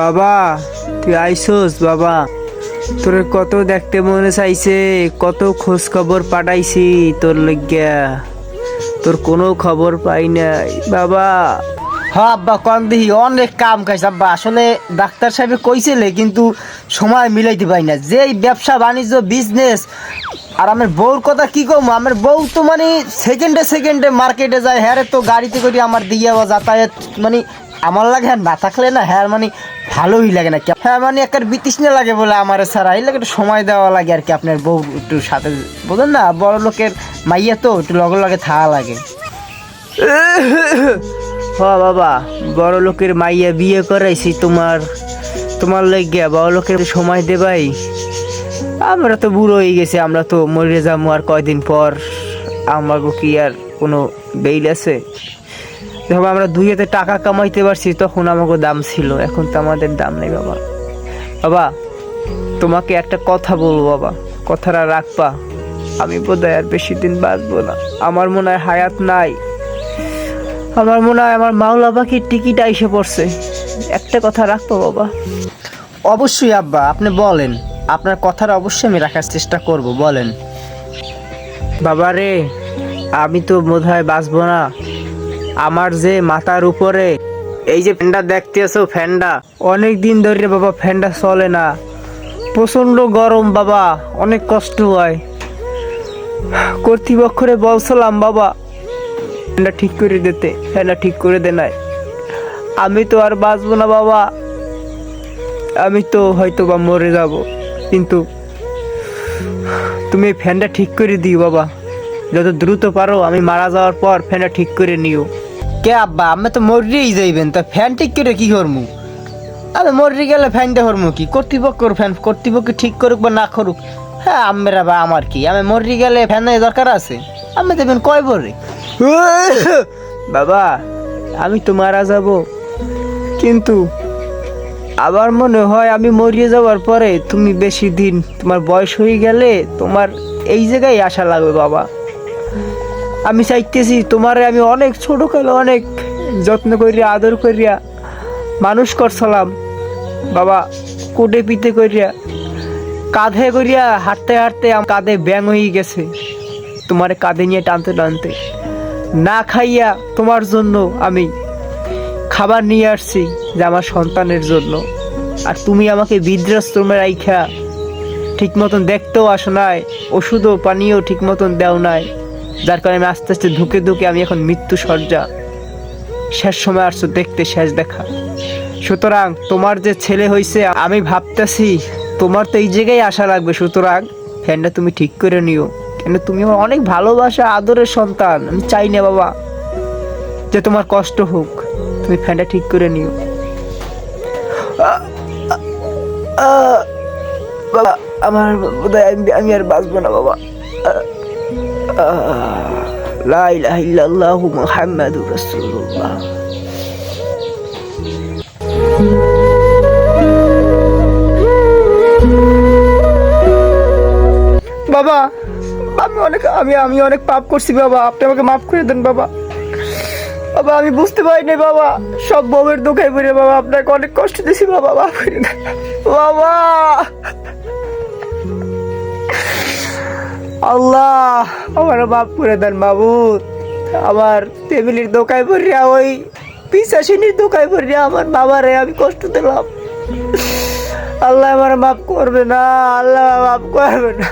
বাবা, তুই আইসোস, বাবা। তোর কত দেখতে মনে চাইছে, কত খোঁজ খবর পাঠাইছি তোর লজ্ঞা তোর কোনো খবর পাই নাই, বাবা। হ্যাঁ আব্বা কম দিহি অনেক কাম খাইছে আব্বা। আসলে ডাক্তার সাহেব কইছিলে, কিন্তু সময় মিলাইতে পারি না। যেই ব্যবসা বাণিজ্য বিজনেস আর আমার বউর কথা কি কম? আমার বউ তো মানে সেকেন্ডে সেকেন্ডে মার্কেটে যায় হ্যাঁ তো গাড়িতে করে আমার দিয়ে যাতায়াত মানে আমার লাগে হ্যাঁ না থাকলে না হ্যাঁ মানে ভালোই লাগে না। হ্যাঁ মানে একটা বিতৃষ্ণা লাগে বলে আমার ছাড়া এই লাগে একটু সময় দেওয়া লাগে আর কি আপনার বউ একটু সাথে। বলেন না, বড় লোকের মাইয়া তো, একটু লগে লগে থাকা লাগে। বাবা, বড় লোকের মাইয়া বিয়ে করাইছি তোমার তোমার লজ্ঞা বড় লোকের সময় দেবাই আমরা তো বুড়ো হয়ে গেছি, আমরা তো মরে যাব আর কয়দিন পর। আমাকে কি আর কোনো বেইল আছে? যখন আমরা দুই হাতে টাকা কামাইতে পারছি তখন আমাকে দাম ছিল। এখন তো আমাদের দাম নেই বাবা। বাবা তোমাকে একটা কথা বলব বাবা। কথাটা রাখবা। আমি বোধহয় আর বেশি দিন বাঁচবো না। আমার মনে হয় হায়াত নাই। আমার মনে হয় আমার মাওলা পাখির টিকিট এসে পড়ছে। একটা কথা রাখব বাবা। অবশ্যই আব্বা আপনি বলেন। আপনার কথাটা অবশ্যই আমি রাখার চেষ্টা করব বলেন। বাবা রে আমি তো বোধ হয় বাঁচবো না। আমার যে মাথার উপরে, এই যে ফ্যানটা দেখতে আছো ফ্যানটা? অনেক দিন ধরে বাবা ফ্যানটা চলে না। প্রচণ্ড গরম বাবা, অনেক কষ্ট হয়। কর্তৃপক্ষরে বলছিলাম, বাবা, ফ্যানটা ঠিক করে দিতে ফ্যানটা ঠিক করে দে নাই। আমি তো আর বাঁচবো না বাবা। আমি তো হয়তো বা মরে যাব, কিন্তু তুমি ফ্যানটা ঠিক করে দিও বাবা। যত দ্রুত পারো, আমি মারা যাওয়ার পর ফ্যানটা ঠিক করে নিও। কে আব্বা? আমি তো মরিয়েই যাইবেন, তা ফ্যান ঠিক করে কি করমু? আমি মরি গেলে ফ্যানটা করমু কি? কর্তৃপক্ষর ফ্যান কর্তৃপক্ষ ঠিক করুক বা না করুক হ্যাঁ আমরা বা আমার কি? আমি মরি গেলে ফ্যানের দরকার আছে। আমি দেবেন কয় বরে? বাবা, আমি তো মারা যাব। কিন্তু আবার মনে হয় আমি মরিয়ে যাওয়ার পরে তুমি বেশি দিন তোমার বয়স হয়ে গেলে তোমার এই জায়গায় আসা লাগবে, বাবা। আমি চাইতেছি, তোমারে আমি অনেক ছোট কালে অনেক যত্ন করিয়া, আদর করিয়া, মানুষ করছিলাম। বাবা, কোটে পিতে করিয়া, কাঁধে করিয়া হাঁটতে হাঁটতে আমার কাঁধে ব্যাং হয়ে গেছে। তোমারে কাঁধে নিয়ে টানতে টানতে। না খাইয়া তোমার জন্য আমি খাবার নিয়ে আসছি যে আমার সন্তানের জন্য। আর তুমি আমাকে বৃদ্ধাশ্রমে রাইখা ঠিক মতন দেখতেও আসো নাই, ওষুধও পানীয় ঠিক মতন দেও নাই। যার কারণে আমি আস্তে আস্তে ধুকে ধুকে আমি এখন মৃত্যু সজ্জা শেষ সময় আসছো দেখতে শেষ দেখা। সুতরাং তোমার যে ছেলে হয়েছে আমি ভাবতেছি তোমার তো এই জায়গায় আসা লাগবে। সুতরাং ফ্যানটা তুমি ঠিক করে নিও। কেন তুমি আমার অনেক ভালোবাসা, আদরের সন্তান। আমি চাই না বাবা যে তোমার কষ্ট হোক। তুমি ফ্যানটা ঠিক করে নিও। বাবা, আমার আমি- আমি আর বাঁচবো না বাবা। লা ইলাহা ইল্লাল্লাহু মুহাম্মাদুর রাসূলুল্লাহ। বাবা, আমি অনেক, আমি আমি অনেক পাপ করছি বাবা। আপনি আমাকে মাফ করে দেন বাবা। বাবা, আমি বুঝতে পারিনি বাবা। সব বউয়ের দোকায় পড়ে বাবা, আপনাকে অনেক কষ্ট দিয়েছি বাবা, মাফ করে দেন। বাবা! আল্লাহ, আমার বাপ করে দেন বাবু আমার টেবিলের দোকায় পড়িয়া ওই পিসাসিনীর দোকায় পড়িয়া আমার বাবারে আমি কষ্ট দিলাম। আল্লাহ আমার মাফ করবে না, আল্লাহ মাফ করবে না।